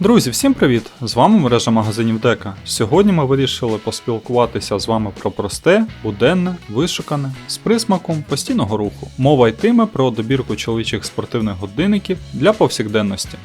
Друзі, всім привіт! З вами мережа магазинів Дека. Сьогодні ми вирішили поспілкуватися з вами про просте, буденне, вишукане, з присмаком постійного руху. Мова йтиме про добірку чоловічих спортивних годинників для повсякденності.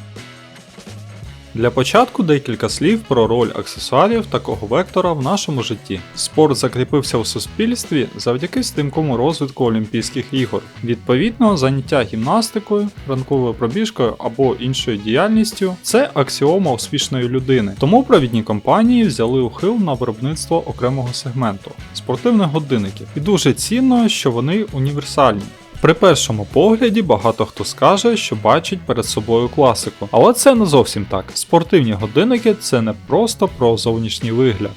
Для початку декілька слів про роль аксесуарів такого вектора в нашому житті. Спорт закріпився у суспільстві завдяки стрімкому розвитку Олімпійських ігор. Відповідно, заняття гімнастикою, ранковою пробіжкою або іншою діяльністю це аксіома успішної людини. Тому провідні компанії взяли ухил на виробництво окремого сегменту спортивних годинників. І дуже цінно, що вони універсальні. При першому погляді багато хто скаже, що бачить перед собою класику, але це не зовсім так. Спортивні годинники це не просто про зовнішній вигляд.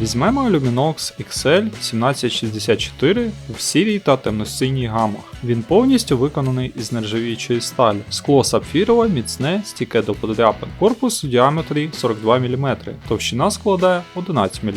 Візьмемо Luminox XL 1764 в сірій та темно-синій гамах. Він повністю виконаний із нержавіючої сталі. Скло сапфірове, міцне, стійке до подряпин. Корпус у діаметрі 42 мм, товщина складає 11 мм.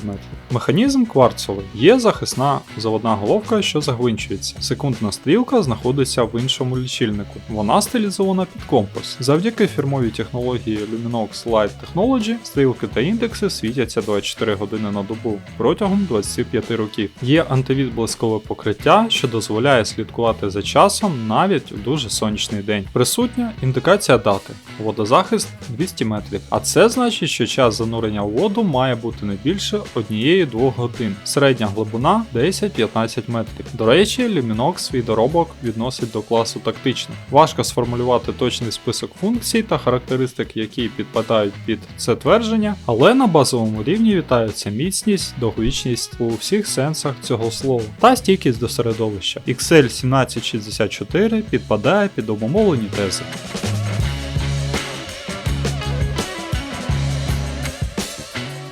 Механізм кварцовий. Є захисна заводна головка, що загвинчується. Секундна стрілка знаходиться в іншому лічильнику. Вона стилізована під компас. Завдяки фірмовій технології Luminox Light Technology стрілки та індекси світяться 24 години на добу протягом 25 років. Є антивідблискове покриття, що дозволяє слідкувати за часом навіть у дуже сонячний день. Присутня індикація дати, водозахист 200 метрів. А це значить, що час занурення у воду має бути не більше однієї-двох годин. Середня глибина 10-15 метрів. До речі, Luminox свій доробок відносить до класу тактичних. Важко сформулювати точний список функцій та характеристик, які підпадають під це твердження, але на базовому рівні вітаються міцність, довговічність у всіх сенсах цього слова та стійкість до середовища. XL 1764 підпадає під обумовлені тези.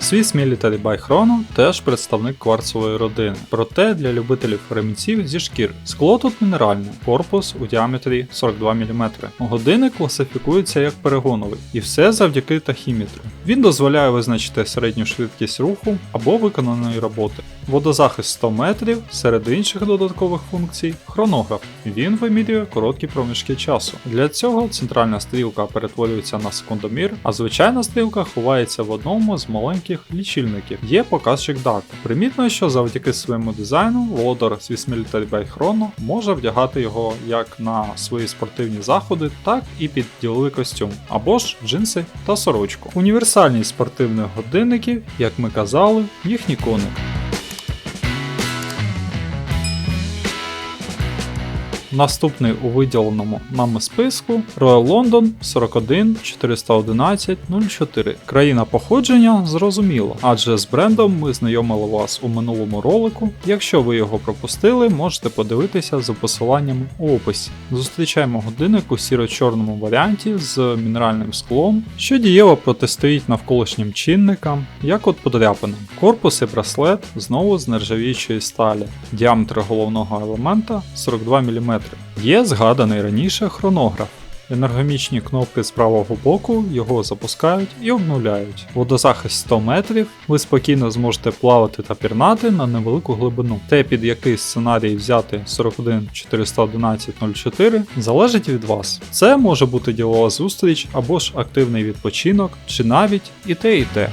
Swiss Military by теж представник кварцової родини, проте для любителів ремінців зі шкір. Скло тут мінеральне, корпус у діаметрі 42 мм. Годинник класифікується як перегоновий, і все завдяки тахіметру. Він дозволяє визначити середню швидкість руху або виконаної роботи. Водозахист 100 метрів, серед інших додаткових функцій хронограф. Він вимірює короткі проміжки часу. Для цього центральна стрілка перетворюється на секундомір, а звичайна стрілка ховається в одному з маленьких лічильників. Є показчик дати. Примітно, що завдяки своєму дизайну володар by Chrono може вдягати його як на свої спортивні заходи, так і під діловий костюм, або ж джинси та сорочку. Універсальність спортивних годинників, як ми казали, їхній коник. Наступний у виділеному нами списку Royal London 41 411 04. Країна походження зрозуміло, адже з брендом ми знайомили вас у минулому ролику. Якщо ви його пропустили, можете подивитися за посиланнями у описі. Зустрічаємо годинник у сіро-чорному варіанті з мінеральним склом, що дієво протистоїть навколишнім чинникам, як от подряпинам. Корпус і браслет знову з нержавіючої сталі. Діаметр головного елемента 42 мм. Є згаданий раніше хронограф. Енергомічні кнопки з правого боку його запускають і обнуляють. Водозахист 100 метрів, ви спокійно зможете плавати та пірнати на невелику глибину. Те, під який сценарій взяти 41 411 04, залежить від вас. Це може бути ділова зустріч або ж активний відпочинок, чи навіть і те, і те.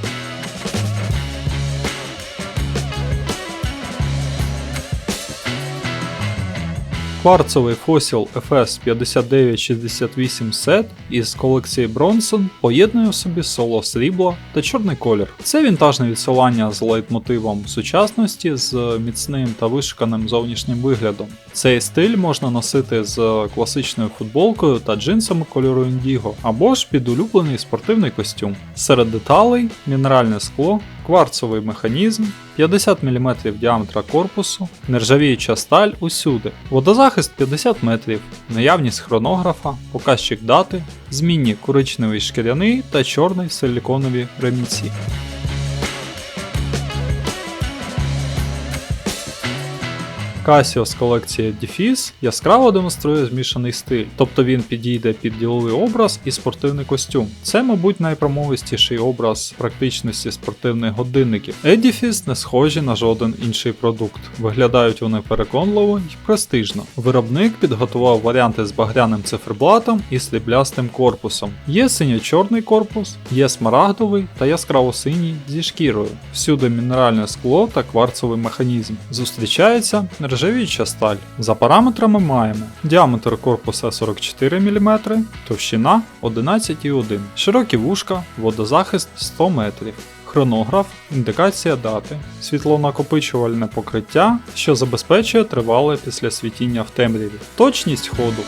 Кварцовий Fossil FS 5968 Set із колекції Bronson поєднує в собі соло срібло та чорний колір. Це вінтажне відсилання з лейтмотивом сучасності з міцним та вишуканим зовнішнім виглядом. Цей стиль можна носити з класичною футболкою та джинсами кольору індіго, або ж під улюблений спортивний костюм. Серед деталей мінеральне скло, кварцовий механізм, 50 мм діаметра корпусу, нержавіюча сталь усюди, водозахист 50 метрів, наявність хронографа, показчик дати, змінні коричневий шкіряний та чорний силіконові ремінці. Casio з колекції Diffuse яскраво демонструє змішаний стиль, тобто він підійде під діловий образ і спортивний костюм. Це, мабуть, найпромовистіший образ практичності спортивних годинників. Edifice не схожі на жоден інший продукт. Виглядають вони переконливо і престижно. Виробник підготував варіанти з багряним циферблатом і сріблястим корпусом. Є синьо-чорний корпус, є смарагдовий та яскраво-синій зі шкірою. Всюди мінеральне скло та кварцовий механізм. Зустрічається нержавіюча сталь. За параметрами маємо діаметр корпуса 44 мм, товщина 11,1, широкі вушка, водозахист 100 метрів. Хронограф, індикація дати, світлонакопичувальне покриття, що забезпечує тривале після світіння в темряві, точність ходу.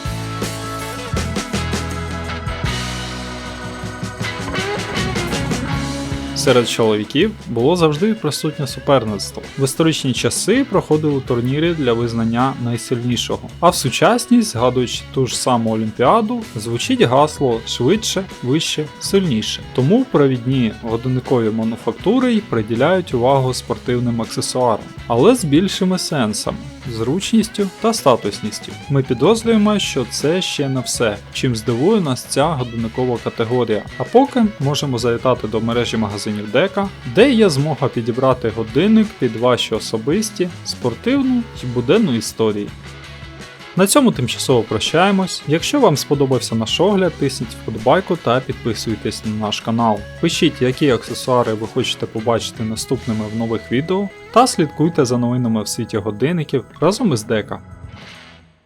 Серед чоловіків було завжди присутнє суперництво. В історичні часи проходили турніри для визнання найсильнішого. А в сучасність, згадуючи ту ж саму Олімпіаду, звучить гасло швидше, вище, сильніше. Тому провідні годинникові мануфактури й приділяють увагу спортивним аксесуарам, але з більшими сенсами. Зручністю та статусністю. Ми підозрюємо, що це ще не все, чим здивує нас ця годинникова категорія. А поки можемо завітати до мережі магазинів Дека, де є змога підібрати годинник під ваші особисті, спортивну і буденну історії. На цьому тимчасово прощаємось. Якщо вам сподобався наш огляд, тисніть вподобайку та підписуйтесь на наш канал. Пишіть, які аксесуари ви хочете побачити наступними в нових відео, та слідкуйте за новинами в світі годинників разом із Дека.